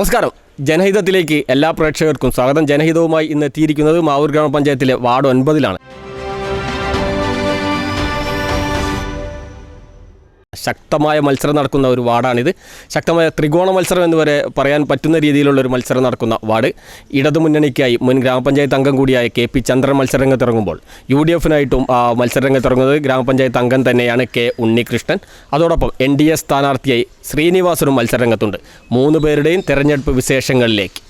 നമസ്കാരം. ജനഹിതത്തിലേക്ക് എല്ലാ പ്രേക്ഷകർക്കും സ്വാഗതം. ജനഹിതവുമായി ഇന്ന് എത്തിയിരിക്കുന്നത് മാവൂർ ഗ്രാമപഞ്ചായത്തിലെ വാർഡ് ഒൻപതിലാണ്. ശക്തമായ മത്സരം നടക്കുന്ന ഒരു വാർഡാണിത്. ശക്തമായ ത്രികോണ മത്സരം എന്ന് വരെ പറയാൻ പറ്റുന്ന രീതിയിലുള്ള ഒരു മത്സരം നടക്കുന്ന വാർഡ്. ഇടതുമുന്നണിക്കായി മുൻ ഗ്രാമപഞ്ചായത്ത് അംഗം കൂടിയായ കെ പി ചന്ദ്രൻ മത്സരരംഗത്തിറങ്ങുമ്പോൾ യു ഡി എഫിനായിട്ടും മത്സരരംഗത്തിറങ്ങുന്നത് ഗ്രാമപഞ്ചായത്ത് അംഗം തന്നെയാണ് കെ ഉണ്ണികൃഷ്ണൻ. അതോടൊപ്പം എൻ ഡി എ സ്ഥാനാർത്ഥിയായി ശ്രീനിവാസനും മത്സരരംഗത്തുണ്ട്. മൂന്ന് പേരുടെയും തെരഞ്ഞെടുപ്പ് വിശേഷങ്ങളിലേക്ക്.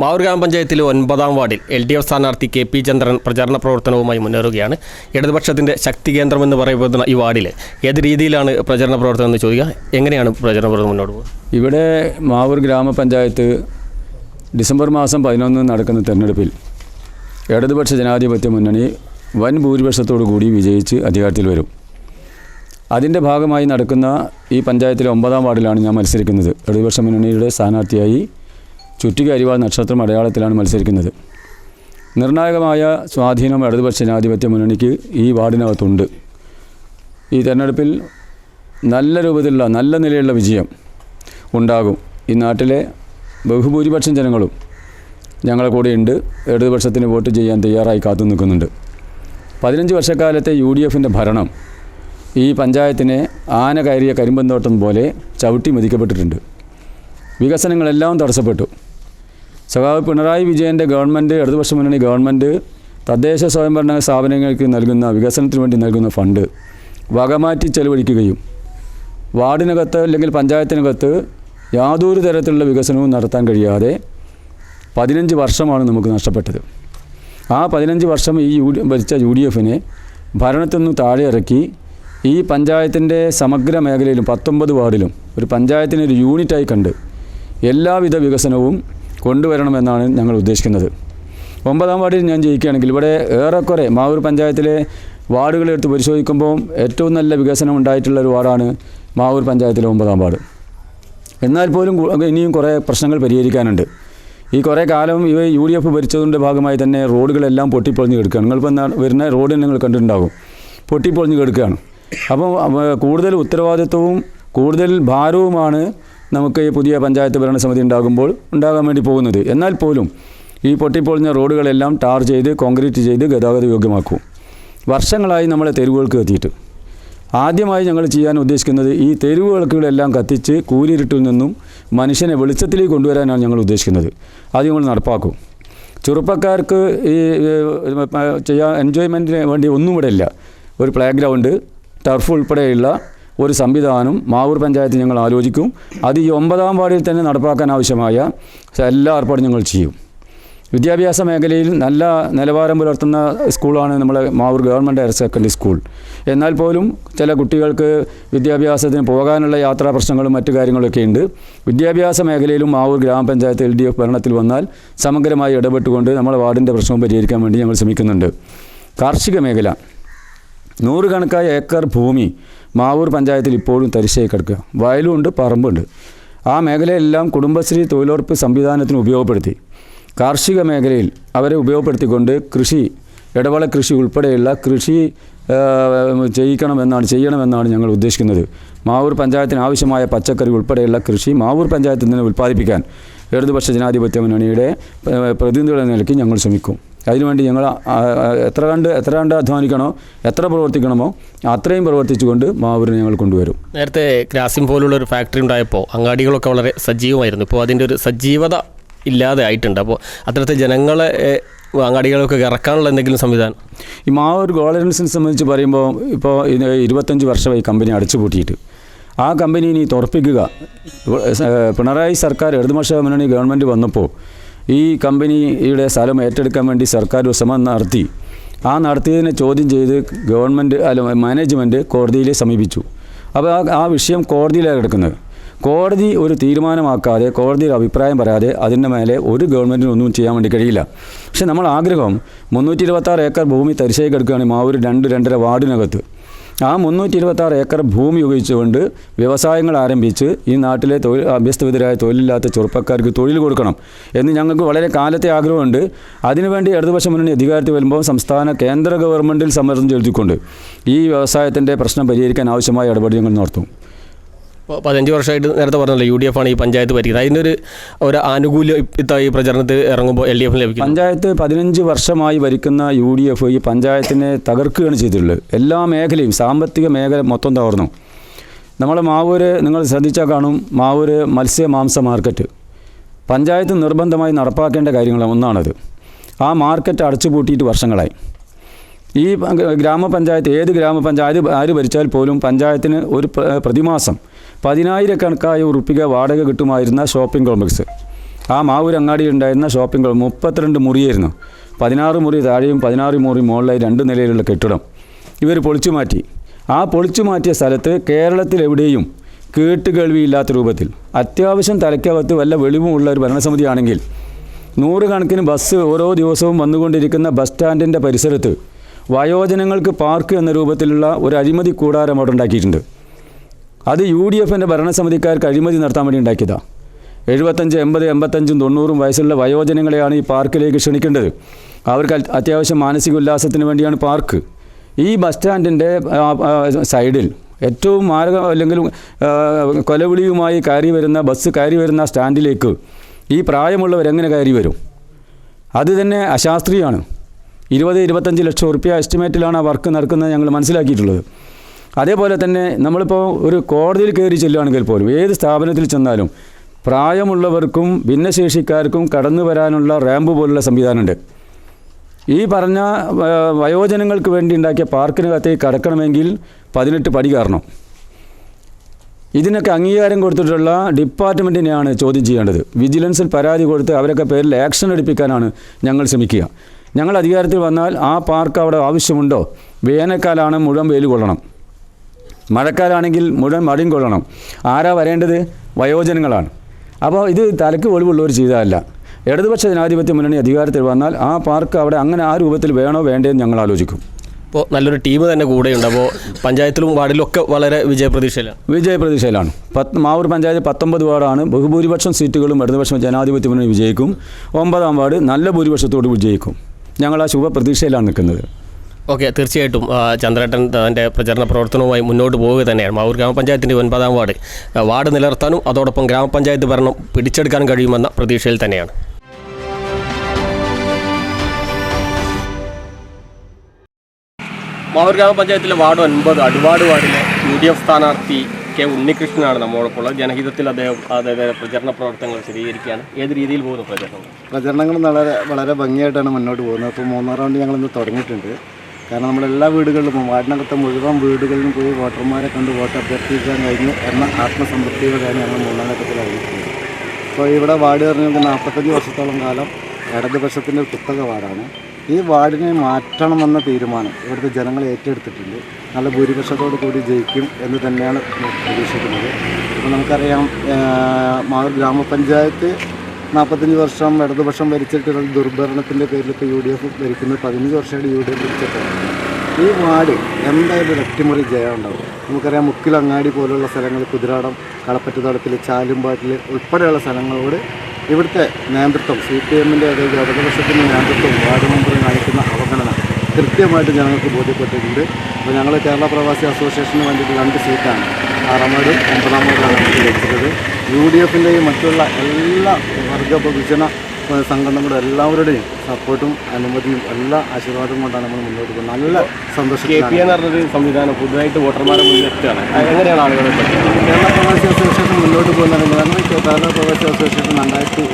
മാവൂർ ഗ്രാമപഞ്ചായത്തിലെ ഒൻപതാം വാർഡിൽ എൽ ഡി എഫ് സ്ഥാനാർത്ഥി കെ പി ചന്ദ്രൻ പ്രചാരണ പ്രവർത്തനവുമായി മുന്നേറുകയാണ്. ഇടതുപക്ഷത്തിന്റെ ശക്തി കേന്ദ്രം എന്ന് പറയപ്പെടുന്ന ഈ വാർഡിൽ ഏത് രീതിയിലാണ് പ്രചരണ പ്രവർത്തനം എന്ന് ചോദിക്കുക? എങ്ങനെയാണ് പ്രചരണ പ്രവർത്തനം മുന്നോട്ട് പോകുന്നത് ഇവിടെ മാവൂർ ഗ്രാമപഞ്ചായത്ത് ഡിസംബർ മാസം പതിനൊന്ന് നടക്കുന്ന തെരഞ്ഞെടുപ്പിൽ ഇടതുപക്ഷ ജനാധിപത്യ മുന്നണി വൻ ഭൂരിപക്ഷത്തോടു കൂടി വിജയിച്ച് അധികാരത്തിൽ വരും. അതിന്റെ ഭാഗമായി നടക്കുന്ന ഈ പഞ്ചായത്തിലെ ഒമ്പതാം വാർഡിലാണ് ഞാൻ മത്സരിക്കുന്നത്. ഇടതുപക്ഷ മുന്നണിയുടെ സ്ഥാനാർത്ഥിയായി ചുറ്റിക അരിവാൾ നക്ഷത്രം അടയാളത്തിലാണ് മത്സരിക്കുന്നത്. നിർണായകമായ സ്വാധീനം ഇടതുപക്ഷ ജനാധിപത്യ മുന്നണിക്ക് ഈ വാർഡിനകത്തുണ്ട്. ഈ തെരഞ്ഞെടുപ്പിൽ നല്ല രൂപത്തിലുള്ള നല്ല നിലയിലുള്ള വിജയം ഉണ്ടാകും. ഈ നാട്ടിലെ ബഹുഭൂരിപക്ഷം ജനങ്ങളും ഞങ്ങളെ കൂടെയുണ്ട്. ഇടതുപക്ഷത്തിന് വോട്ട് ചെയ്യാൻ തയ്യാറായി കാത്തു നിൽക്കുന്നുണ്ട്. പതിനഞ്ച് വർഷക്കാലത്തെ യു ഡി എഫിന്റെ ഭരണം ഈ പഞ്ചായത്തിനെ ആന കയറിയ കരിമ്പന്തോട്ടം പോലെ ചവിട്ടി മതിക്കപ്പെട്ടിട്ടുണ്ട്. വികസനങ്ങളെല്ലാം തടസ്സപ്പെട്ടു. സഖാവ് പിണറായി വിജയന്റെ ഗവൺമെന്റ് ഇടതുപക്ഷ മുന്നണി ഗവൺമെന്റ് തദ്ദേശ സ്വയംഭരണ സ്ഥാപനങ്ങൾക്ക് നൽകുന്ന വികസനത്തിന് വേണ്ടി നൽകുന്ന ഫണ്ട് വകമാറ്റി ചെലവഴിക്കുകയും വാർഡിനകത്ത് അല്ലെങ്കിൽ പഞ്ചായത്തിനകത്ത് യാതൊരു തരത്തിലുള്ള വികസനവും നടത്താൻ കഴിയാതെ പതിനഞ്ച് വർഷമാണ് നമുക്ക് നഷ്ടപ്പെട്ടത്. ആ പതിനഞ്ച് വർഷം ഈ യു ഭരിച്ച യു ഡി എഫിനെ ഭരണത്തിൽ നിന്ന് താഴെ ഇറക്കി ഈ പഞ്ചായത്തിന്റെ സമഗ്ര മേഖലയിലും പത്തൊമ്പത് വാർഡിലും ഒരു പഞ്ചായത്തിനൊരു യൂണിറ്റായി കണ്ട് എല്ലാവിധ വികസനവും കൊണ്ടുവരണമെന്നാണ് ഞങ്ങൾ ഉദ്ദേശിക്കുന്നത്. ഒമ്പതാം വാർഡിൽ ഞാൻ ജയിക്കുകയാണെങ്കിൽ ഇവിടെ ഏറെക്കുറെ മാവൂർ പഞ്ചായത്തിലെ വാർഡുകളെടുത്ത് പരിശോധിക്കുമ്പോൾ ഏറ്റവും നല്ല വികസനം ഉണ്ടായിട്ടുള്ള ഒരു വാർഡാണ് മാവൂർ പഞ്ചായത്തിലെ ഒമ്പതാം വാർഡ്. എന്നാൽ പോലും ഇനിയും കുറേ പ്രശ്നങ്ങൾ പരിഹരിക്കാനുണ്ട്. ഈ കുറേ കാലം ഇവ യു ഡി എഫ് ഭരിച്ചതിന്റെ ഭാഗമായി തന്നെ റോഡുകളെല്ലാം പൊട്ടിപ്പൊളിഞ്ഞ് കിടക്കുകയാണ്. നിങ്ങളിപ്പോൾ എന്നാ വരുന്ന റോഡ് നിങ്ങൾ കണ്ടിട്ടുണ്ടാകും. പൊട്ടിപ്പൊളിഞ്ഞ് കിടക്കുകയാണ്. അപ്പോൾ കൂടുതൽ ഉത്തരവാദിത്വവും കൂടുതൽ ഭാരവുമാണ് നമുക്ക് ഈ പുതിയ പഞ്ചായത്ത് ഭരണസമിതി ഉണ്ടാകുമ്പോൾ ഉണ്ടാകാൻ വേണ്ടി പോകുന്നത്. എന്നാൽ പോലും ഈ പൊട്ടിപ്പൊളിഞ്ഞ റോഡുകളെല്ലാം ടാർ ചെയ്ത് കോൺക്രീറ്റ് ചെയ്ത് ഗതാഗത യോഗ്യമാക്കും. വർഷങ്ങളായി നമ്മളെ തെരുവുകൾക്ക് എത്തിയിട്ട് ആദ്യമായി ഞങ്ങൾ ചെയ്യാൻ ഉദ്ദേശിക്കുന്നത് ഈ തെരുവ് വിളക്കുകളെല്ലാം കത്തിച്ച് കൂലിരുട്ടിൽ നിന്നും മനുഷ്യനെ വെളിച്ചത്തിലേക്ക് കൊണ്ടുവരാനാണ് ഞങ്ങൾ ഉദ്ദേശിക്കുന്നത്. അത് ഞങ്ങൾ നടപ്പാക്കും. ചെറുപ്പക്കാർക്ക് ഈ ചെയ്യാൻ എൻജോയ്മെന്റിന് വേണ്ടി ഒന്നും ഇവിടെ ഇല്ല. ഒരു പ്ലേ ഗ്രൗണ്ട് ടർഫ് ഉൾപ്പെടെയുള്ള ഒരു സംവിധാനം മാവൂർ പഞ്ചായത്ത് ഞങ്ങൾ ആലോചിക്കും. അത് ഈ ഒമ്പതാം വാർഡിൽ തന്നെ നടപ്പാക്കാൻ ആവശ്യമായ എല്ലാ ഏർപ്പാടും ഞങ്ങൾ ചെയ്യും. വിദ്യാഭ്യാസ മേഖലയിൽ നല്ല നിലവാരം പുലർത്തുന്ന സ്കൂളാണ് നമ്മളെ Mavoor government higher secondary school. എന്നാൽ പോലും ചില കുട്ടികൾക്ക് വിദ്യാഭ്യാസത്തിന് പോകാനുള്ള യാത്രാ പ്രശ്നങ്ങളും മറ്റു കാര്യങ്ങളൊക്കെ ഉണ്ട്. വിദ്യാഭ്യാസ മേഖലയിലും മാവൂർ ഗ്രാമപഞ്ചായത്ത് എൽ ഡി എഫ് ഭരണത്തിൽ വന്നാൽ സമഗ്രമായി ഇടപെട്ടുകൊണ്ട് നമ്മളെ വാർഡിന്റെ പ്രശ്നവും പരിഹരിക്കാൻ വേണ്ടി ഞങ്ങൾ ശ്രമിക്കുന്നുണ്ട്. കാർഷിക മേഖല. നൂറുകണക്കായ ഏക്കർ ഭൂമി മാവൂർ പഞ്ചായത്തിൽ ഇപ്പോഴും തരിശായി കിടക്കുക. വയലുമുണ്ട് പറമ്പുണ്ട്. ആ മേഖലയെല്ലാം കുടുംബശ്രീ തൊഴിലുറപ്പ് സംവിധാനത്തിന് ഉപയോഗപ്പെടുത്തി. കാർഷിക മേഖലയിൽ അവരെ ഉപയോഗപ്പെടുത്തിക്കൊണ്ട് കൃഷി ഇടവള കൃഷി ഉൾപ്പെടെയുള്ള കൃഷി ചെയ്യിക്കണമെന്നാണ് ചെയ്യണമെന്നാണ് ഞങ്ങൾ ഉദ്ദേശിക്കുന്നത്. മാവൂർ പഞ്ചായത്തിന് ആവശ്യമായ പച്ചക്കറി ഉൾപ്പെടെയുള്ള കൃഷി മാവൂർ പഞ്ചായത്തിൽ നിന്ന് ഉൽപ്പാദിപ്പിക്കാൻ ഇടതുപക്ഷ ജനാധിപത്യ മുന്നണിയുടെ പ്രതിനിധികളെ പ്രതിനിധികളുടെ നിലയ്ക്ക് ഞങ്ങൾ ശ്രമിക്കും. അതിനുവേണ്ടി ഞങ്ങൾ എത്ര കണ്ട് എത്ര കണ്ട് അധ്വാനിക്കണോ എത്ര പ്രവർത്തിക്കണമോ അത്രയും പ്രവർത്തിച്ചുകൊണ്ട് മാവൂരിനെ ഞങ്ങൾ കൊണ്ടുവരും. നേരത്തെ ഗ്രാസിം പോലുള്ള ഒരു ഫാക്ടറി ഉണ്ടായപ്പോൾ അങ്ങാടികളൊക്കെ വളരെ സജീവമായിരുന്നു. ഇപ്പോൾ അതിന്റെ ഒരു സജീവത ഇല്ലാതെ ആയിട്ടുണ്ട്. അപ്പോൾ അത്തരത്തെ ജനങ്ങളെ അങ്ങാടികളൊക്കെ ഇറക്കാനുള്ള എന്തെങ്കിലും സംവിധാനം? ഈ മാവൂർ ഗോളറൻസിനെ സംബന്ധിച്ച് പറയുമ്പോൾ ഇപ്പോൾ ഇരുപത്തഞ്ച് വർഷമായി കമ്പനി അടച്ചുപൂട്ടിയിട്ട്. ആ കമ്പനി ഇനി തുറപ്പിക്കുക. പിണറായി സർക്കാർ ഇടതുപക്ഷ മുന്നണി ഗവൺമെന്റ് വന്നപ്പോൾ ഈ കമ്പനിയുടെ സ്ഥലം ഏറ്റെടുക്കാൻ വേണ്ടി സർക്കാർ ഒരു ശ്രമം നടത്തി. ആ നടത്തിയതിനെ ചോദ്യം ചെയ്ത് ഗവൺമെന്റ് അല്ല മാനേജ്മെന്റ് കോടതിയിലെ സമീപിച്ചു. അപ്പോൾ ആ ആ വിഷയം കോടതിയിലാണ് കിടക്കുന്നത്. കോടതി ഒരു തീരുമാനമാക്കാതെ കോടതിയുടെ അഭിപ്രായം പറയാതെ അതിന്റെ മേലെ ഒരു ഗവൺമെന്റിനും ഒന്നും ചെയ്യാൻ വേണ്ടി കഴിയില്ല. പക്ഷേ നമ്മൾ ആഗ്രഹം മുന്നൂറ്റി ഇരുപത്താറ് ഏക്കർ ഭൂമി തരിശായി കിടക്കുകയാണ് മാവൂർ രണ്ട് രണ്ടര വാർഡിനകത്ത്. ആ മുന്നൂറ്റി ഇരുപത്താറ് ഏക്കർ ഭൂമി ഉപയോഗിച്ചുകൊണ്ട് വ്യവസായങ്ങൾ ആരംഭിച്ച് ഈ നാട്ടിലെ തൊഴിൽ അഭ്യസ്തവിതരായ തൊഴിലില്ലാത്ത ചെറുപ്പക്കാർക്ക് തൊഴിൽ കൊടുക്കണം എന്ന് ഞങ്ങൾക്ക് വളരെ കാലത്തെ ആഗ്രഹമുണ്ട്. അതിനുവേണ്ടി ഇടതുപക്ഷ മുന്നണി അധികാരത്തിൽ വരുമ്പോൾ സംസ്ഥാന കേന്ദ്ര ഗവൺമെന്റിൽ സമ്മർദ്ദം ചെലുത്തിക്കൊണ്ട് ഈ വ്യവസായത്തിന്റെ പ്രശ്നം പരിഹരിക്കാൻ ആവശ്യമായ ഇടപെടൽ ഞങ്ങൾ നടത്തും. ഇപ്പോൾ പതിനഞ്ച് വർഷമായിട്ട് നേരത്തെ പറഞ്ഞല്ലോ യു ഡി എഫ് ആണ് ഈ പഞ്ചായത്ത് ഭരിക്കുന്നത്. അതിന്റെ ഒരു ഒരു ആനുകൂല്യം ഇത്ത ഈ പ്രചരണത്തിൽ ഇറങ്ങുമ്പോൾ എൽ ഡി എഫിന് ലഭിക്കും പഞ്ചായത്ത് പതിനഞ്ച് വർഷമായി ഭരിക്കുന്ന യു ഡി എഫ് ഈ പഞ്ചായത്തിനെ തകർക്കുകയാണ് ചെയ്തിട്ടുള്ളത്. എല്ലാ മേഖലയും സാമ്പത്തിക മേഖല മൊത്തം തകർന്നു. നമ്മളെ മാവൂര് നിങ്ങൾ ശ്രദ്ധിച്ചാൽ കാണും മാവൂര് മത്സ്യ മാംസ മാർക്കറ്റ്. പഞ്ചായത്ത് നിർബന്ധമായി നടപ്പാക്കേണ്ട കാര്യങ്ങൾ ഒന്നാണത്. ആ മാർക്കറ്റ് അടച്ചുപൂട്ടിയിട്ട് വർഷങ്ങളായി. ഈ ഗ്രാമപഞ്ചായത്ത് ഏത് ഗ്രാമപഞ്ചായത്ത് ആര് ഭരിച്ചാൽ പോലും പഞ്ചായത്തിന് ഒരു പ്ര- പ്രതിമാസം പതിനായിരക്കണക്കായ ഉറുപ്പിക വാടക കിട്ടുമായിരുന്ന ഷോപ്പിംഗ് കോംപ്ലക്സ് ആ മാവൂർ അങ്ങാടിയിൽ ഉണ്ടായിരുന്ന ഷോപ്പിംഗ് കോംപ്ലക്സ് മുപ്പത്തിരണ്ട് മുറിയായിരുന്നു. പതിനാറ് മുറി താഴെയും പതിനാറ് മുറി മുകളിലായി രണ്ട് നിലയിലുള്ള കെട്ടിടം. ഇവർ പൊളിച്ചു മാറ്റി. ആ പൊളിച്ചു മാറ്റിയ സ്ഥലത്ത് കേരളത്തിലെവിടെയും കേട്ടുകേൾവിയില്ലാത്ത രൂപത്തിൽ. അത്യാവശ്യം തലയ്ക്കകത്ത് വല്ല വെളിവുമുള്ള ഒരു ഭരണസമിതിയാണെങ്കിൽ നൂറുകണക്കിന് ബസ് ഓരോ ദിവസവും വന്നുകൊണ്ടിരിക്കുന്ന ബസ് സ്റ്റാൻഡിന്റെ പരിസരത്ത് വയോജനങ്ങൾക്ക് പാർക്ക് എന്ന രൂപത്തിലുള്ള ഒരു അഴിമതി കൂടാരം അവിടെ ഉണ്ടാക്കിയിട്ടുണ്ട്. അത് യു ഡി എഫിന്റെ ഭരണസമിതിക്കാർക്ക് അഴിമതി നടത്താൻ വേണ്ടി ഉണ്ടാക്കിയതാണ് എഴുപത്തഞ്ച് എൺപത് എൺപത്തഞ്ചും തൊണ്ണൂറും വയസ്സുള്ള വയോജനങ്ങളെയാണ് ഈ പാർക്കിലേക്ക് ക്ഷണിക്കേണ്ടത്. അവർക്ക് അത് അത്യാവശ്യം മാനസിക ഉല്ലാസത്തിന് വേണ്ടിയാണ് പാർക്ക്. ഈ ബസ് സ്റ്റാൻഡിന്റെ സൈഡിൽ ഏറ്റവും മാരക അല്ലെങ്കിൽ കൊലവിളിയുമായി കയറി വരുന്ന ബസ് കയറി വരുന്ന സ്റ്റാൻഡിലേക്ക് ഈ പ്രായമുള്ളവർ എങ്ങനെ കയറി വരും? അത് തന്നെ അശാസ്ത്രീയമാണ് ഇരുപത് ഇരുപത്തഞ്ച് ലക്ഷം റുപ്യ എസ്റ്റിമേറ്റിലാണ് ആ വർക്ക് നടക്കുന്നത് ഞങ്ങൾ മനസ്സിലാക്കിയിട്ടുള്ളത്. അതേപോലെ തന്നെ നമ്മളിപ്പോൾ ഒരു കോടതിയിൽ കയറി ചെല്ലുകയാണെങ്കിൽ പോലും ഏത് സ്ഥാപനത്തിൽ ചെന്നാലും പ്രായമുള്ളവർക്കും ഭിന്നശേഷിക്കാർക്കും കടന്നു വരാനുള്ള റാമ്പ് പോലുള്ള സംവിധാനമുണ്ട്. ഈ പറഞ്ഞ വയോജനങ്ങൾക്ക് വേണ്ടി ഉണ്ടാക്കിയ പാർക്കിനകത്തേക്ക് കടക്കണമെങ്കിൽ പതിനെട്ട് പടി കയറണം. ഇതിനൊക്കെ അംഗീകാരം കൊടുത്തിട്ടുള്ള ഡിപ്പാർട്ട്മെന്റിനെയാണ് ചോദ്യം ചെയ്യേണ്ടത്. വിജിലൻസിൽ പരാതി കൊടുത്ത് അവരൊക്കെ പേരിൽ ആക്ഷൻ എടുപ്പിക്കാനാണ് ഞങ്ങൾ ശ്രമിക്കുക. ഞങ്ങൾ അധികാരത്തിൽ വന്നാൽ ആ പാർക്ക് അവിടെ ആവശ്യമുണ്ടോ? വേനൽക്കാലാണ് മുഴുവൻ വെയിൽ കൊള്ളണം മഴക്കാലാണെങ്കിൽ മുഴുവൻ മടിയും കൊള്ളണം. ആരാ വരേണ്ടത്? വയോജനങ്ങളാണ്. അപ്പോൾ ഇത് തലക്ക് ഒളിവുള്ളവർ ചെയ്തതല്ല. ഇടതുപക്ഷ ജനാധിപത്യ മുന്നണി അധികാരത്തിൽ വന്നാൽ ആ പാർക്ക് അവിടെ അങ്ങനെ ആ രൂപത്തിൽ വേണോ വേണ്ടതെന്ന് ഞങ്ങൾ ആലോചിക്കും. ഇപ്പോൾ നല്ലൊരു ടീം തന്നെ കൂടെയുണ്ട്. അപ്പോൾ പഞ്ചായത്തിലും വാർഡിലും ഒക്കെ വളരെ വിജയപ്രതീക്ഷയിലാണ്. വിജയപ്രതീക്ഷയിലാണ്. പത്ത് മാവൂർ പഞ്ചായത്ത് പത്തൊമ്പത് വാർഡാണ്. ബഹുഭൂരിപക്ഷം സീറ്റുകളും ഇടതുപക്ഷം ജനാധിപത്യ മുന്നണി വിജയിക്കും. ഒമ്പതാം വാർഡ് നല്ല ഭൂരിപക്ഷത്തോട് വിജയിക്കും. ഞങ്ങൾ ആ ശുഭപ്രതീക്ഷയിലാണ് നിൽക്കുന്നത്. ഓക്കെ തീർച്ചയായിട്ടും ചന്ദ്രേട്ടൻ തന്റെ പ്രചരണ പ്രവർത്തനവുമായി മുന്നോട്ട് പോവുക തന്നെയാണ്. മാവൂർ ഗ്രാമപഞ്ചായത്തിന്റെ ഒൻപതാം വാർഡ്. വാർഡ് നിലനിർത്താനും അതോടൊപ്പം ഗ്രാമപഞ്ചായത്ത് ഭരണം പിടിച്ചെടുക്കാനും കഴിയുമെന്ന പ്രതീക്ഷയിൽ തന്നെയാണ്. മാവൂർ ഗ്രാമപഞ്ചായത്തിലെ വാർഡ് ഒൻപത് അടിവാട് വാർഡിലെ യു ഡി എഫ് സ്ഥാനാർത്ഥി കെ ഉണ്ണികൃഷ്ണനാണ് നമ്മോടൊപ്പം ജനഹിതത്തിൽ അദ്ദേഹം അദ്ദേഹം പ്രചരണ പ്രവർത്തനങ്ങൾ സ്ഥിരീകരിക്കുകയാണ്. ഏത് രീതിയിൽ പോകുന്നു പ്രചരണം പ്രചരണങ്ങൾ വളരെ വളരെ ഭംഗിയായിട്ടാണ് മുന്നോട്ട് പോകുന്നത്. അപ്പോൾ മൂന്നാം റൗണ്ട് ഞങ്ങൾ ഇന്ന് തുടങ്ങിയിട്ടുണ്ട്. കാരണം നമ്മളെല്ലാ വീടുകളിലും വാർഡിനകത്തെ മുഴുവൻ വീടുകളിലും പോയി വോട്ടർമാരെ കണ്ട് വോട്ട് അഭ്യർത്ഥിക്കാൻ കഴിഞ്ഞു എന്ന ആത്മസംതൃപ്തിയോടെയാണ് ഞങ്ങൾ മൂന്നാം ഘട്ടത്തിൽ അറിയിക്കുന്നത് അപ്പോൾ ഇവിടെ വാർഡ് പറഞ്ഞാൽ നാൽപ്പത്തഞ്ച് വർഷത്തോളം കാലം ഇടതുപക്ഷത്തിന്റെ കുത്തക വാർഡാണ്. ഈ വാർഡിനെ മാറ്റണമെന്ന തീരുമാനം ഇവിടുത്തെ ജനങ്ങൾ ഏറ്റെടുത്തിട്ടുണ്ട്. നല്ല ഭൂരിപക്ഷത്തോടു കൂടി ജയിക്കും എന്ന് തന്നെയാണ് പ്രതീക്ഷിക്കുന്നത്. അപ്പോൾ നമുക്കറിയാം മാതൃ ഗ്രാമപഞ്ചായത്ത് നാൽപ്പത്തഞ്ച് വർഷം ഇടതുപക്ഷം ഭരിച്ചിട്ടുള്ള ദുർഭരണത്തിന്റെ പേരിൽ ഇപ്പോൾ യു ഡി എഫ് ഭരിക്കുന്നത് പതിനഞ്ച് വർഷമായിട്ട് യു ഡി എഫ് ഭരിച്ചിട്ടുണ്ട്. ഈ വാർഡ് എന്തായാലും ഒരു അട്ടിമറി ജയം ഉണ്ടാവും. നമുക്കറിയാം മുക്കിലങ്ങാടി പോലുള്ള സ്ഥലങ്ങൾ കുതിരാടം കളപ്പറ്റത്തോടത്തിൽ ചാലുംപാട്ടിൽ ഉൾപ്പെടെയുള്ള സ്ഥലങ്ങളോട് ഇവിടുത്തെ നേതൃത്വം സി പി എമ്മിന്റെ അതായത് ഇടതുപക്ഷത്തിന്റെ നേതൃത്വം വാർഡ് മെമ്പർ കാണിക്കുന്ന അവഗണന കൃത്യമായിട്ട് ഞങ്ങൾക്ക് ബോധ്യപ്പെട്ടിട്ടുണ്ട്. അപ്പോൾ ഞങ്ങൾ കേരള പ്രവാസി അസോസിയേഷന് വേണ്ടിയിട്ട് രണ്ട് സീറ്റാണ്. വാർഡും ഒമ്പതാം നമുക്ക് ലഭിച്ചത് യു ഡി എഫിന്റെയും മറ്റുള്ള എല്ലാ വർഗ ബഹുജന നമ്മുടെ എല്ലാവരുടെയും സപ്പോർട്ടും അനുമതിയും എല്ലാ ആശീർവാദവും കൊണ്ടാണ് നമ്മൾ മുന്നോട്ട് പോകുന്നത്. നല്ല കെ പി എന്ന് പറഞ്ഞൊരു സംവിധാനം പുതുതായിട്ട് വോട്ടർമാരെ മുന്നിലെത്തുകയാണ് എങ്ങനെയാണ് ആളുകളെ പറ്റി? കേരള പ്രവാസി അസോസിയേഷൻ മുന്നോട്ട് പോകുന്നതിന് കാരണം കേരള പ്രവാസി അസോസിയേഷൻ രണ്ടായിരത്തി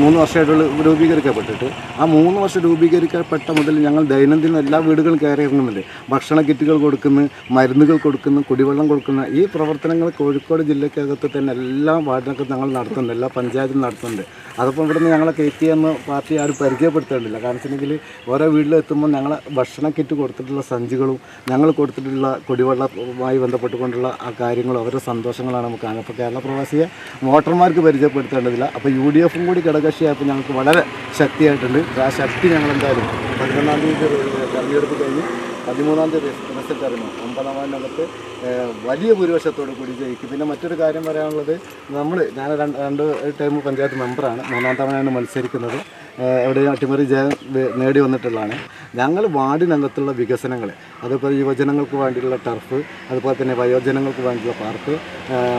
മൂന്ന് വർഷമായിട്ടുള്ള രൂപീകരിക്കപ്പെട്ടിട്ട് ആ മൂന്ന് വർഷം രൂപീകരിക്കപ്പെട്ട മുതൽ ഞങ്ങൾ ദൈനംദിനം എല്ലാ വീടുകളും കയറി ഇറങ്ങുന്നുണ്ട് ഭക്ഷണ കിറ്റുകൾ കൊടുക്കുന്നു മരുന്നുകൾ കൊടുക്കുന്നു കുടിവെള്ളം കൊടുക്കുന്ന. ഈ പ്രവർത്തനങ്ങൾ കോഴിക്കോട് ജില്ലക്കകത്ത് തന്നെ എല്ലാ വാർഡിനകത്തും ഞങ്ങൾ നടത്തുന്നുണ്ട് എല്ലാ പഞ്ചായത്തും നടത്തുന്നുണ്ട്. അതപ്പോൾ ഇവിടുന്ന് ഞങ്ങളെ കെ ടി എം പാർട്ടി ആരും പരിചയപ്പെടുത്തേണ്ടില്ല കാരണം വെച്ചിട്ടുണ്ടെങ്കിൽ ഓരോ വീട്ടിലെത്തുമ്പോൾ ഞങ്ങളെ ഭക്ഷണ കിറ്റ് കൊടുത്തിട്ടുള്ള സഞ്ചികളും ഞങ്ങൾ കൊടുത്തിട്ടുള്ള കുടിവെള്ളവുമായി ബന്ധപ്പെട്ടുകൊണ്ടുള്ള ആ കാര്യങ്ങളും അവരുടെ സന്തോഷങ്ങളാണ് നമുക്ക് കാണുന്നത്. അപ്പോൾ കേരള പ്രവാസിയെ വോട്ടർമാർക്ക് പരിചയപ്പെടുത്തേണ്ടതില്ല. അപ്പോൾ യു ഡി എഫും കൂടി ഘടകകക്ഷിയായപ്പോൾ ഞങ്ങൾക്ക് വളരെ ശക്തിയായിട്ടുണ്ട്. ആ ശക്തി ഞങ്ങൾ എന്തായാലും പതിനൊന്നാം തീയതി തെരഞ്ഞെടുപ്പ് കഴിഞ്ഞ് പതിമൂന്നാം തീയതി റിസൾട്ട് അറിയുന്നു ഒമ്പതാം വാർഡിനകത്ത് വലിയ ഭൂരിപക്ഷത്തോടു കൂടി ജയിക്കും. പിന്നെ മറ്റൊരു കാര്യം പറയാനുള്ളത് നമ്മൾ ഞാൻ രണ്ട് രണ്ട് ടൈം പഞ്ചായത്ത് മെമ്പറാണ്. മൂന്നാം തവണയാണ് മത്സരിക്കുന്നത്. എവിടെയും അട്ടിമറി ജയം നേടി വന്നിട്ടുള്ളതാണ് ഞങ്ങൾ വാർഡിനകത്തുള്ള വികസനങ്ങൾ അതിപ്പോൾ യുവജനങ്ങൾക്ക് വേണ്ടിയിട്ടുള്ള ടർഫ് അതുപോലെ തന്നെ വയോജനങ്ങൾക്ക് വേണ്ടിയിട്ടുള്ള പാർക്ക്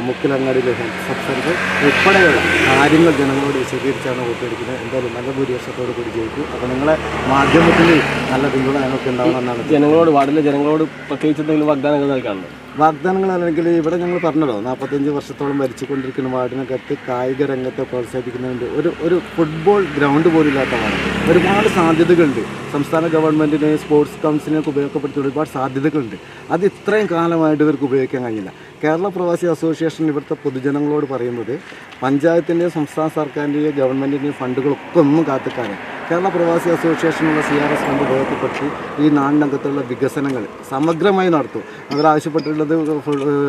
മുക്കിലങ്ങാടിയിലെ ഹെൽത്ത് സബ് സെന്റർ ഉൾപ്പെടെയുള്ള കാര്യങ്ങൾ ജനങ്ങളോട് വിശദീകരിച്ചാണ് വോട്ടെടുക്കുന്നത് എന്തായാലും നല്ല ഭൂരിപക്ഷത്തോട് കൂടി ജയിക്കും. അപ്പോൾ നിങ്ങളെ മാധ്യമത്തിൽ നല്ല പിന്തുണ ഞങ്ങൾക്ക് ഉണ്ടാവണമെന്നാണ് ജനങ്ങളോട് വാർഡിലെ ജനങ്ങളോട് പ്രത്യേകിച്ച് എന്തെങ്കിലും വാഗ്ദാനങ്ങൾ നൽകാനുണ്ട്? വാഗ്ദാനങ്ങൾ അല്ലെങ്കിൽ ഇവിടെ ഞങ്ങൾ പറഞ്ഞല്ലോ നാൽപ്പത്തഞ്ച് വർഷത്തോളം ഭരിച്ചുകൊണ്ടിരിക്കുന്ന വാർഡിനകത്ത് കായിക രംഗത്തെ പ്രോത്സാഹിപ്പിക്കുന്നതിന്റെ ഒരു ഒരു ഫുട്ബോൾ ഗ്രൗണ്ട് പോലും ഇല്ലാത്ത വാർഡ്. ഒരുപാട് സാധ്യതകളുണ്ട്. സംസ്ഥാന ഗവൺമെന്റിനെ സ്പോർട്സ് കൗൺസിലിനൊക്കെ ഉപയോഗപ്പെടുത്തി ഒരുപാട് സാധ്യതകളുണ്ട്. അത് ഇത്രയും കാലമായിട്ട് ഇവർക്ക് ഉപയോഗിക്കാൻ കഴിയില്ല കേരള പ്രവാസി അസോസിയേഷൻ ഇവിടുത്തെ പൊതുജനങ്ങളോട് പറയുന്നത് പഞ്ചായത്തിന്റെയും സംസ്ഥാന സർക്കാരിന്റെയും ഗവൺമെന്റിന്റെയും ഫണ്ടുകളൊക്കെ ഒന്നും കാത്തിക്കാതെ കേരള പ്രവാസി അസോസിയേഷനുള്ള സി ആർ എസ് ഫണ്ട് ഉപയോഗപ്പെടുത്തി ഈ നാടിനകത്തുള്ള വികസനങ്ങൾ സമഗ്രമായി നടത്തും. അവരാവശ്യപ്പെട്ടിട്ടുള്ളത്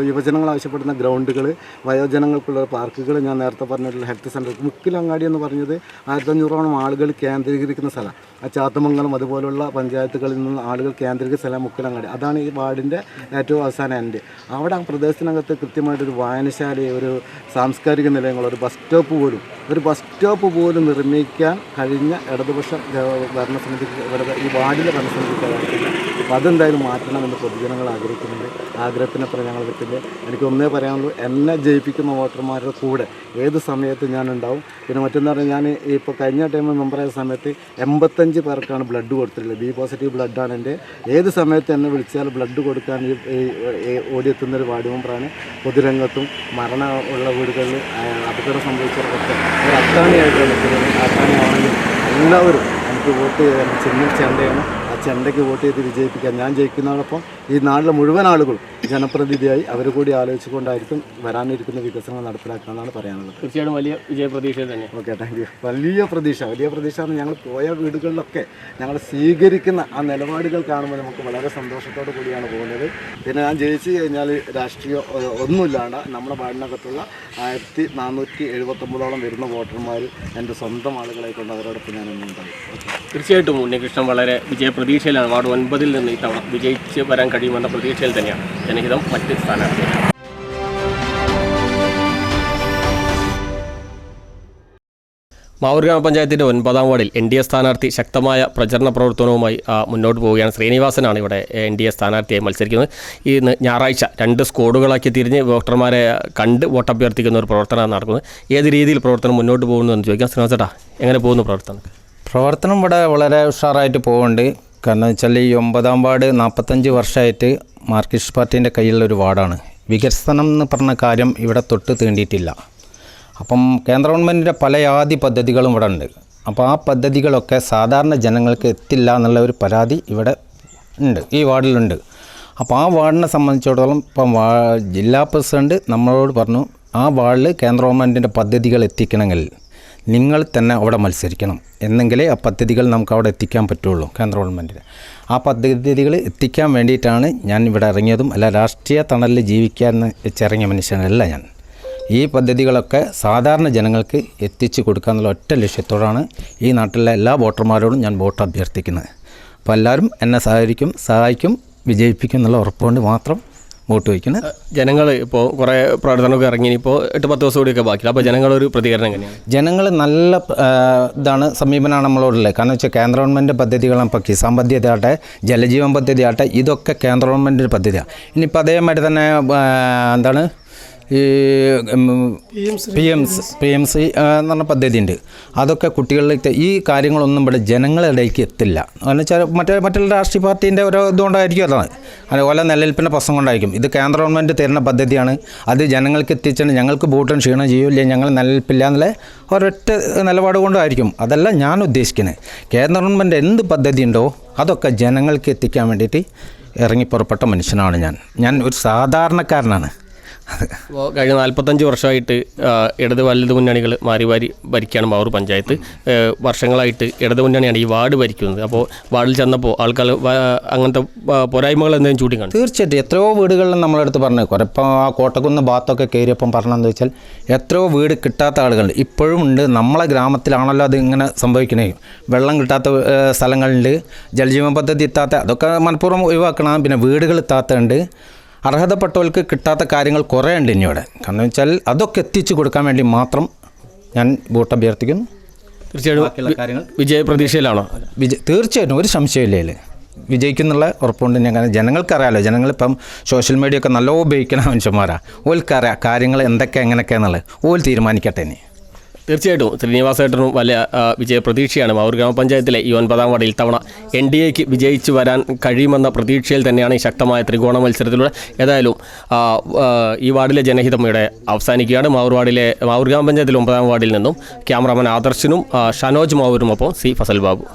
യുവജനങ്ങൾ ആവശ്യപ്പെടുന്ന ഗ്രൗണ്ടുകൾ വയോജനങ്ങൾക്കുള്ള പാർക്കുകൾ ഞാൻ നേരത്തെ പറഞ്ഞിട്ടുള്ള ഹെൽത്ത് സെന്റർ മുക്കിലങ്ങാടി എന്ന് പറഞ്ഞത് ആയിരത്തഞ്ഞൂറോളം ആളുകൾ കേന്ദ്രീകരിക്കുന്ന സ്ഥലം. ആ ചാത്തമംഗലം അതുപോലുള്ള പഞ്ചായത്തുകളിൽ നിന്ന് ആളുകൾ കേന്ദ്രീകരിക്കുന്ന സ്ഥലം മുക്കിലങ്ങാടി അതാണ് ഈ വാർഡിന്റെ ഏറ്റവും അവസാന എൻഡ് അവിടെ ആ പ്രദേശത്തിനകത്ത് കൃത്യമായിട്ടൊരു വായനശാല ഒരു സാംസ്കാരിക നിലയങ്ങൾ ഒരു ബസ് സ്റ്റോപ്പ് പോലും ഒരു ബസ് സ്റ്റോപ്പ് പോലും നിർമ്മിക്കാൻ കഴിഞ്ഞ ഇടതുപക്ഷ ഭരണസമിതി ഈ വാർഡിലെ ഭരണസമിതിക്ക് ആയിട്ടില്ല അപ്പോൾ അതെന്തായാലും മാറ്റണമെന്ന് പൊതുജനങ്ങൾ ആഗ്രഹിക്കുന്നുണ്ട്. ആഗ്രഹത്തിനപ്പുറം ഞങ്ങൾ പറ്റില്ല എനിക്ക് ഒന്നേ പറയാനുള്ളൂ എന്നെ ജയിപ്പിക്കുന്ന വോട്ടർമാരുടെ കൂടെ ഏത് സമയത്ത് ഞാൻ ഉണ്ടാവും പിന്നെ മറ്റൊന്ന് പറഞ്ഞാൽ ഞാൻ ഇപ്പോൾ കഴിഞ്ഞ ടൈമിൽ മെമ്പറായ സമയത്ത് എൺപത്തഞ്ച് പേർക്കാണ് ബ്ലഡ് കൊടുത്തിട്ടുള്ളത്. ബി പോസിറ്റീവ് ബ്ലഡാണ് എന്റെ ഏത് സമയത്ത് എന്നെ വിളിച്ചാൽ ബ്ലഡ് കൊടുക്കാൻ ഈ ഓടിയെത്തുന്ന ഒരു വാർഡ് മെമ്പറാണ് പൊതുരംഗത്തും മരണ ഉള്ള വീടുകളിൽ അപകടം സംഭവിച്ചവർക്കൊക്കെ ഒരു അത്താണിയാണെങ്കിൽ എല്ലാവരും എനിക്ക് വോട്ട് ചെയ്യാൻ ചിഹ്നം ചെണ്ടയാണ് ആ ചെണ്ടയ്ക്ക് വോട്ട് ചെയ്ത് വിജയിപ്പിക്കാൻ ഞാൻ ജയിക്കുന്നതോടൊപ്പം ഈ നാട്ടിലെ മുഴുവൻ ആളുകളും ജനപ്രതിനിധിയായി അവർ കൂടി ആലോചിച്ചുകൊണ്ടായിരിക്കും വരാനിരിക്കുന്ന വികസനങ്ങൾ നടപ്പിലാക്കണമെന്നാണ് പറയാനുള്ളത്. തീർച്ചയായിട്ടും വലിയ വിജയ പ്രതീക്ഷ തന്നെ. ഓക്കെ താങ്ക് യു വലിയ പ്രതീക്ഷ. വലിയ പ്രതീക്ഷ എന്ന് ഞങ്ങൾ പോയ വീടുകളിലൊക്കെ ഞങ്ങൾ സ്വീകരിക്കുന്ന ആ നിലപാടുകൾ കാണുമ്പോൾ നമുക്ക് വളരെ സന്തോഷത്തോടു കൂടിയാണ് പോകുന്നത്. പിന്നെ ഞാൻ ജയിച്ചു കഴിഞ്ഞാൽ രാഷ്ട്രീയ ഒന്നുമില്ലാണ്ട് നമ്മുടെ വാർഡിനകത്തുള്ള ആയിരത്തി നാനൂറ്റി എഴുപത്തൊമ്പതോളം വരുന്ന വോട്ടർമാർ എന്റെ സ്വന്തം ആളുകളെ കൊണ്ട് അവരോടൊപ്പം ഞാൻ ഉണ്ടായി തീർച്ചയായിട്ടും ഉണ്ണികൃഷ്ണൻ വളരെ വിജയ പ്രതീക്ഷയിലാണ് വാർഡ് ഒൻപതിൽ നിന്ന് ഇത്തവണ വിജയിച്ച് വരാൻ കഴിയുമെന്ന പ്രതീക്ഷയിൽ തന്നെയാണ്. ജനഹിതം മറ്റ് സ്ഥാനാർത്ഥികൾ. മാവൂർ ഗ്രാമപഞ്ചായത്തിന്റെ ഒൻപതാം വാർഡിൽ എൻ ഡി എ സ്ഥാനാർത്ഥി ശക്തമായ പ്രചരണ പ്രവർത്തനവുമായി മുന്നോട്ട് പോവുകയാണ്. ശ്രീനിവാസനാണ് ഇവിടെ എൻ ഡി എ സ്ഥാനാർത്ഥിയായി മത്സരിക്കുന്നത്. ഇന്ന് ഞായറാഴ്ച രണ്ട് സ്ക്വാഡുകളാക്കി തിരിഞ്ഞ് വോട്ടർമാരെ കണ്ട് വോട്ടഭ്യർത്ഥിക്കുന്ന ഒരു പ്രവർത്തനമാണ് നടക്കുന്നത്. ഏത് രീതിയിൽ പ്രവർത്തനം മുന്നോട്ട് പോകുന്നു എന്ന് ചോദിക്കാം. ശ്രീനിവാസേട്ടാ എങ്ങനെ പോകുന്നു പ്രവർത്തനം? പ്രവർത്തനം ഇവിടെ വളരെ ഉഷാറായിട്ട് പോകുന്നുണ്ട് കാരണം വെച്ചാൽ ഈ ഒമ്പതാം വാർഡ് നാൽപ്പത്തഞ്ച് വർഷമായിട്ട് മാർക്സിസ്റ്റ് പാർട്ടീന്റെ കയ്യിലുള്ള ഒരു വാർഡാണ്. വികസനം എന്ന് പറഞ്ഞ കാര്യം ഇവിടെ തൊട്ട് തീണ്ടിയിട്ടില്ല. അപ്പം കേന്ദ്ര ഗവൺമെന്റിന്റെ പല ആദ്യ പദ്ധതികളും ഇവിടെ ഉണ്ട്. അപ്പോൾ ആ പദ്ധതികളൊക്കെ സാധാരണ ജനങ്ങൾക്ക് എത്തില്ല എന്നുള്ള ഒരു പരാതി ഇവിടെ ഉണ്ട്. ഈ വാർഡിലുണ്ട്. അപ്പോൾ ആ വാർഡിനെ സംബന്ധിച്ചിടത്തോളം ഇപ്പം വാ ജില്ലാ പ്രസിഡന്റ് നമ്മളോട് പറഞ്ഞു ആ വാർഡിൽ കേന്ദ്ര ഗവൺമെന്റിന്റെ പദ്ധതികൾ എത്തിക്കണമെങ്കിൽ നിങ്ങൾ തന്നെ അവിടെ മത്സരിക്കണം എന്നെങ്കിലേ ആ പദ്ധതികൾ നമുക്ക് അവിടെ എത്തിക്കാൻ പറ്റുള്ളൂ കേന്ദ്ര ഗവൺമെന്റിന്. ആ പദ്ധതികൾ എത്തിക്കാൻ വേണ്ടിയിട്ടാണ് ഞാൻ ഇവിടെ ഇറങ്ങിയതും അല്ല രാഷ്ട്രീയ തണലിൽ ജീവിക്കാൻ വെച്ചിറങ്ങിയ മനുഷ്യനല്ല ഞാൻ. ഈ പദ്ധതികളൊക്കെ സാധാരണ ജനങ്ങൾക്ക് എത്തിച്ചു കൊടുക്കുക എന്നുള്ള ഒറ്റ ലക്ഷ്യത്തോടാണ് ഈ നാട്ടിലെ എല്ലാ വോട്ടർമാരോടും ഞാൻ വോട്ട് അഭ്യർത്ഥിക്കുന്നത്. അപ്പോൾ എല്ലാവരും എന്നെ സഹായിക്കും സഹായിക്കും വിജയിപ്പിക്കും എന്നുള്ള ഉറപ്പുകൊണ്ട് മാത്രം വോട്ട് വയ്ക്കുന്നത്? ജനങ്ങൾ ഇപ്പോൾ കുറേ പ്രവർത്തനമൊക്കെ ഇറങ്ങി ഇപ്പോൾ എട്ട് പത്ത് ദിവസം കൂടിയൊക്കെ ബാക്കിയില്ല. അപ്പോൾ ജനങ്ങളൊരു പ്രതികരണം എങ്ങനെയാണ് ജനങ്ങൾ നല്ല ഇതാണ് സമീപനമാണ് നമ്മളോടുള്ളത്. കാരണം വെച്ചാൽ കേന്ദ്ര ഗവൺമെന്റ് പദ്ധതികളും ഇപ്പോൾ കിസാൻ പദ്ധതി ആട്ടെ ജലജീവൻ പദ്ധതി ആട്ടെ ഇതൊക്കെ കേന്ദ്ര ഗവൺമെന്റ് പദ്ധതിയാണ് ഇനിയിപ്പോൾ അതേമാതിരി തന്നെ എന്താണ് ഈ P M P M C എന്ന് പറഞ്ഞ പദ്ധതി ഉണ്ട് അതൊക്കെ കുട്ടികളിലേക്ക് ഈ കാര്യങ്ങളൊന്നും ഇവിടെ ജനങ്ങളിടയ്ക്ക് എത്തില്ല. എന്ന് വെച്ചാൽ മറ്റേ മറ്റുള്ള രാഷ്ട്രീയ പാർട്ടീന്റെ ഓരോ ഇതുകൊണ്ടായിരിക്കും അതാണ്. അതുപോലെ നിലനിൽപ്പിന്റെ പ്രശ്നം കൊണ്ടായിരിക്കും. ഇത് കേന്ദ്ര ഗവൺമെന്റ് തരുന്ന പദ്ധതിയാണ്. അത് ജനങ്ങൾക്ക് എത്തിച്ചാൽ ഞങ്ങൾക്ക് ബോട്ടും ക്ഷീണം ചെയ്യില്ല ഞങ്ങൾ നിലനിൽപ്പില്ല എന്നുള്ള ഒരൊറ്റ നിലപാട് കൊണ്ടായിരിക്കും. അതല്ല ഞാൻ ഉദ്ദേശിക്കുന്നത്. കേന്ദ്ര ഗവൺമെന്റ് എന്ത് പദ്ധതി ഉണ്ടോ അതൊക്കെ ജനങ്ങൾക്ക് എത്തിക്കാൻ വേണ്ടിയിട്ട് ഇറങ്ങി പുറപ്പെട്ട മനുഷ്യനാണ് ഞാൻ. ഞാൻ ഒരു സാധാരണക്കാരനാണ്. അപ്പോൾ കഴിഞ്ഞ നാൽപ്പത്തഞ്ച് വർഷമായിട്ട് ഇടത് വലത് മുന്നണികൾ മാറി മാറി ഭരിക്കുകയാണ് മാവൂർ പഞ്ചായത്ത്. വർഷങ്ങളായിട്ട് ഇടത് മുന്നണിയാണ് ഈ വാർഡ് ഭരിക്കുന്നത്. അപ്പോൾ വാർഡിൽ ചെന്നപ്പോൾ ആൾക്കാർ അങ്ങനത്തെ പോരായ്മകൾ എന്തെങ്കിലും ചൂണ്ടിക്കാണും? തീർച്ചയായിട്ടും. എത്രയോ വീടുകളിലും നമ്മളെടുത്ത് പറഞ്ഞു. കുറപ്പം ആ കോട്ടക്കുന്ന് ഭാഗത്തൊക്കെ കയറിയപ്പം പറഞ്ഞതെന്ന് വെച്ചാൽ എത്രയോ വീട് കിട്ടാത്ത ആളുകളുണ്ട്. ഇപ്പോഴും ഉണ്ട്. നമ്മളെ ഗ്രാമത്തിലാണല്ലോ അത് ഇങ്ങനെ സംഭവിക്കണേ. വെള്ളം കിട്ടാത്ത സ്ഥലങ്ങളുണ്ട്. ജലജീവൻ പദ്ധതി എത്താത്ത അതൊക്കെ മനഃപൂർവം ഒഴിവാക്കണം. പിന്നെ വീടുകൾ എത്താത്തുണ്ട് അർഹതപ്പെട്ടവർക്ക് കിട്ടാത്ത കാര്യങ്ങൾ കുറേ ഉണ്ട് ഇനി ഇവിടെ കാരണം വെച്ചാൽ അതൊക്കെ എത്തിച്ചു കൊടുക്കാൻ വേണ്ടി മാത്രം ഞാൻ വോട്ട് അഭ്യർത്ഥിക്കുന്നു. തീർച്ചയായിട്ടും കാര്യങ്ങൾ. വിജയ പ്രതീക്ഷയിലാണോ? തീർച്ചയായിട്ടും ഒരു സംശയമില്ലേ വിജയിക്കുന്നുള്ള ഉറപ്പുണ്ട് ഞാൻ. കാരണം ജനങ്ങൾക്കറിയാലോ ജനങ്ങളിപ്പം സോഷ്യൽ മീഡിയ ഒക്കെ നല്ല ഉപയോഗിക്കുന്ന മനുഷ്യന്മാരാണ് ഓൽക്കറിയാം കാര്യങ്ങൾ എന്തൊക്കെ എങ്ങനെയൊക്കെയാണെന്നുള്ളത് ഓൽ തീരുമാനിക്കട്ടെ ഇനി. തീർച്ചയായിട്ടും ശ്രീനിവാസേട്ടനും വലിയ വിജയ പ്രതീക്ഷയാണ് മാവൂർ ഗ്രാമപഞ്ചായത്തിലെ ഈ ഒൻപതാം വാർഡിൽ തവണ എൻ ഡി എക്ക് വിജയിച്ചു വരാൻ കഴിയുമെന്ന പ്രതീക്ഷയിൽ തന്നെയാണ് ഈ ശക്തമായ ത്രികോണ മത്സരത്തിലൂടെ. ഏതായാലും ഈ വാർഡിലെ ജനഹിതം ഇവിടെ അവസാനിക്കുകയാണ്. മാവൂർ വാർഡിലെ മാവൂർ ഗ്രാമപഞ്ചായത്തിലെ ഒമ്പതാം വാർഡിൽ നിന്നും ക്യാമറാമാൻ ആദർശനും ഷനോജ് മാവൂരുമൊപ്പം സി ഫസൽ ബാബു